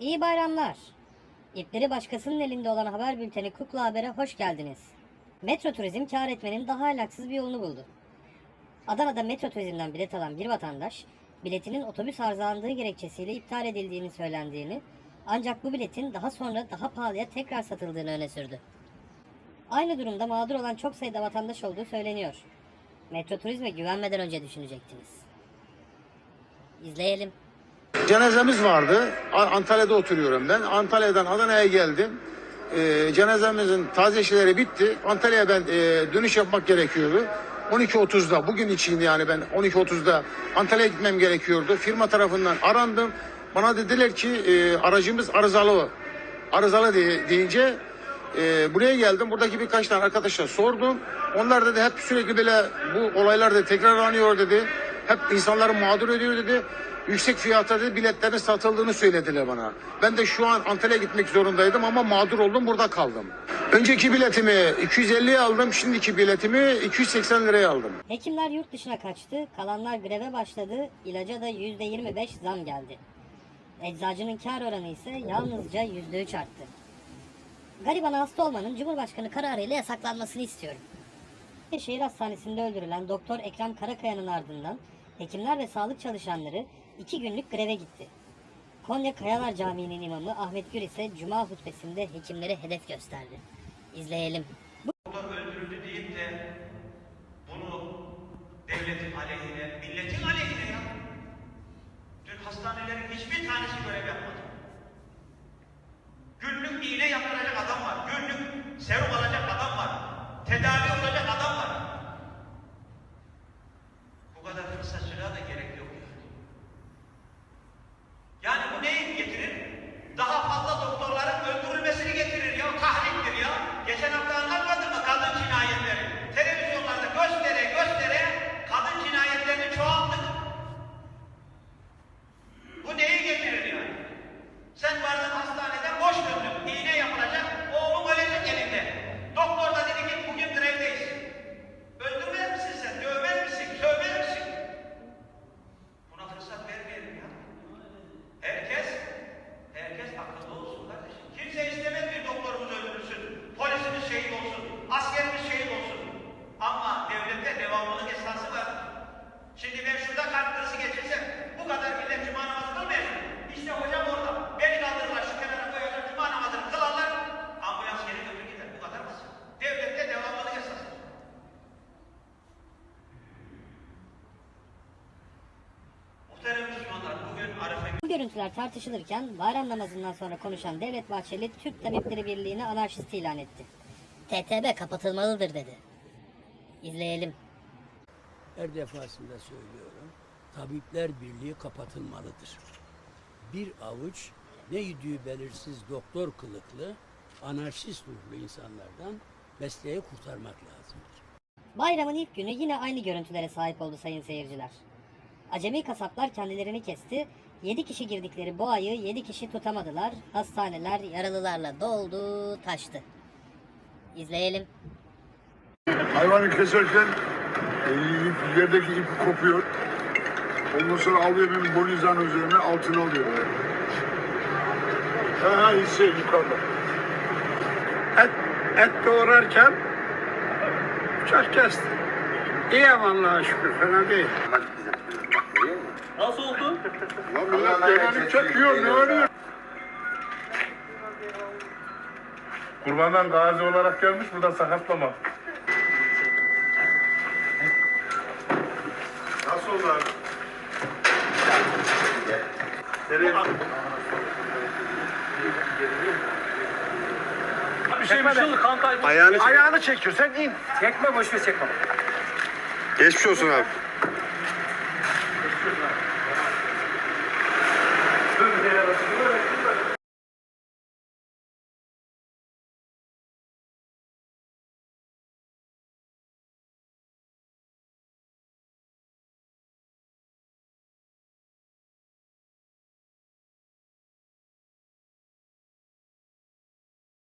İyi bayramlar. İpleri başkasının elinde olan haber bülteni Kukla Haber'e hoş geldiniz. Metro Turizm kar etmenin daha alaksız bir yolunu buldu. Adana'da Metro Turizm'den bilet alan bir vatandaş, biletinin otobüs arızalandığı gerekçesiyle iptal edildiğini söylendiğini, ancak bu biletin daha sonra daha pahalıya tekrar satıldığını öne sürdü. Aynı durumda mağdur olan çok sayıda vatandaş olduğu söyleniyor. Metro Turizm'e güvenmeden önce düşünecektiniz. İzleyelim. Cenazemiz vardı. Antalya'da oturuyorum ben. Antalya'dan Adana'ya geldim. Ee, cenazemizin taze işleri bitti. Antalya'ya ben e, dönüş yapmak gerekiyordu. 12.30'da bugün için yani ben 12.30'da Antalya'ya gitmem gerekiyordu. Firma tarafından arandım. Bana dediler ki e, aracımız arızalı. Arızalı diye, deyince e, buraya geldim. Buradaki birkaç tane arkadaşa sordum. Onlar dedi hep sürekli böyle bu olaylar da tekrarlanıyor dedi. Hep insanları mağdur ediyor dedi. Yüksek fiyata dedi biletlerin satıldığını söylediler bana. Ben de şu an Antalya'ya gitmek zorundaydım ama mağdur oldum burada kaldım. Önceki biletimi 250'ye aldım. Şimdiki biletimi 280 liraya aldım. Hekimler yurt dışına kaçtı, kalanlar greve başladı, ilaca da %25 zam geldi. Eczacının kar oranı ise yalnızca %3 arttı. Garibana hasta olmanın Cumhurbaşkanı kararıyla yasaklanmasını istiyorum. Şehir Hastanesi'nde öldürülen Doktor Ekrem Karakaya'nın ardından hekimler ve sağlık çalışanları iki günlük greve gitti. Konya Kayalar Camii'nin imamı Ahmet Gür ise Cuma hutbesinde hekimlere hedef gösterdi. İzleyelim. doktor öldürüldü deyip de bunu devletin aleyhine, milletin aleyhine ya. Dün hastanelerin hiçbir tanesi görev yapmadı. Günlük iğne yaptıracak adam var. Günlük serum alacak adam var. Tedavi olacak adam var. Görüntüler tartışılırken bayram namazından sonra konuşan Devlet Bahçeli Türk Tabipleri Birliği'ni anarşist ilan etti. TTB kapatılmalıdır dedi. İzleyelim. Her defasında söylüyorum. Tabipler Birliği kapatılmalıdır. Bir avuç ne yüdüğü belirsiz doktor kılıklı, anarşist ruhlu insanlardan mesleği kurtarmak lazımdır. Bayramın ilk günü yine aynı görüntülere sahip oldu sayın seyirciler. Acemi kasaplar kendilerini kesti. 7 kişi girdikleri bu ayı 7 kişi tutamadılar. Hastaneler yaralılarla doldu, taştı. İzleyelim. Hayvanı keserken e, yerdeki ip kopuyor. Ondan sonra alıyor benim boynuzların üzerine altına alıyor. Ha ha hisse yukarıda. et, et doğrarken bıçak kesti. İyi Allah'a şükür fena değil. Lan millet genellik çekiyor ne oluyor? Kurbandan gazi olarak gelmiş burada sakatlama. Nasıl oldu abi? Bir şey bir şey oldu kan kaybı. Ayağını çekiyorsan in. Çekme boş ver çekme. Geçmiş olsun abi.